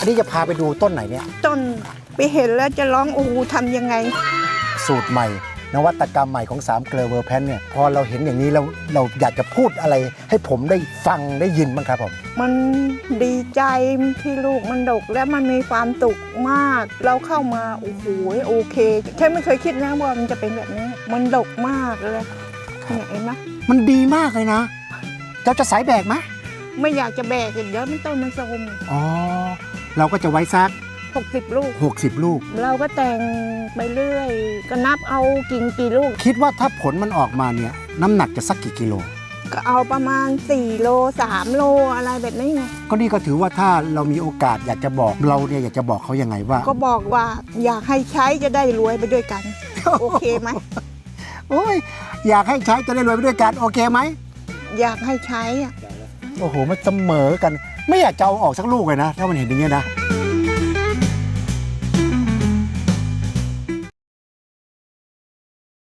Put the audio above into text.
อันนี้จะพาไปดูต้นไหนเนี่ย ต้นไปเห็นแล้วจะร้องโอ้โหทำยังไง สูตรใหม่ นวัตกรรมใหม่ของ3เกลือเวอร์แพนเนี่ยพอเราเห็นอย่างนี้แล้วเราอยากจะพูดอะไร ให้ผมได้ฟังได้ยินบ้างครับผม มันดีใจที่ลูกมันดกและมันมีความสุขมาก เราเข้ามาโอ้โหโอเคแค่ไม่เคยคิดนะว่ามันจะเป็นแบบนี้ มันดกมากเลยเนี่ยเห็นไหมมันดีมากเลยนะเราจะสายแบกไหมไม่อยากจะแบกอีกเดี๋ยวมันต้นมันโทรมอ๋อ เราก็จะไว้สักหกสิบลูก 60 ลูก เราก็แต่งไปเรื่อย ก็นับเอากิ่งกี่ลูก คิดว่าถ้าผลมันออกมาเนี่ยน้ำหนักจะสักกี่กิโล ก็เอาประมาณ 4 โล 3 โลอะไรแบบนี้ไง ก็นี่ก็ถือว่าถ้าเรามีโอกาสอยากจะบอกเราเนี่ยอยากจะบอกเขายังไงว่า ก็บอกว่าอยากให้ใช้จะได้รวยไปด้วยกัน โอเคไหมโอ้ยอยากให้ใช้จะได้รวยไปด้วยกันโอเคไหม อยากให้ใช้อะโอ้โหมันเสมอกัน ไม่อยากจะเอาออกสักลูกเลยนะ ถ้ามันเห็นอย่างเงี้ยนะ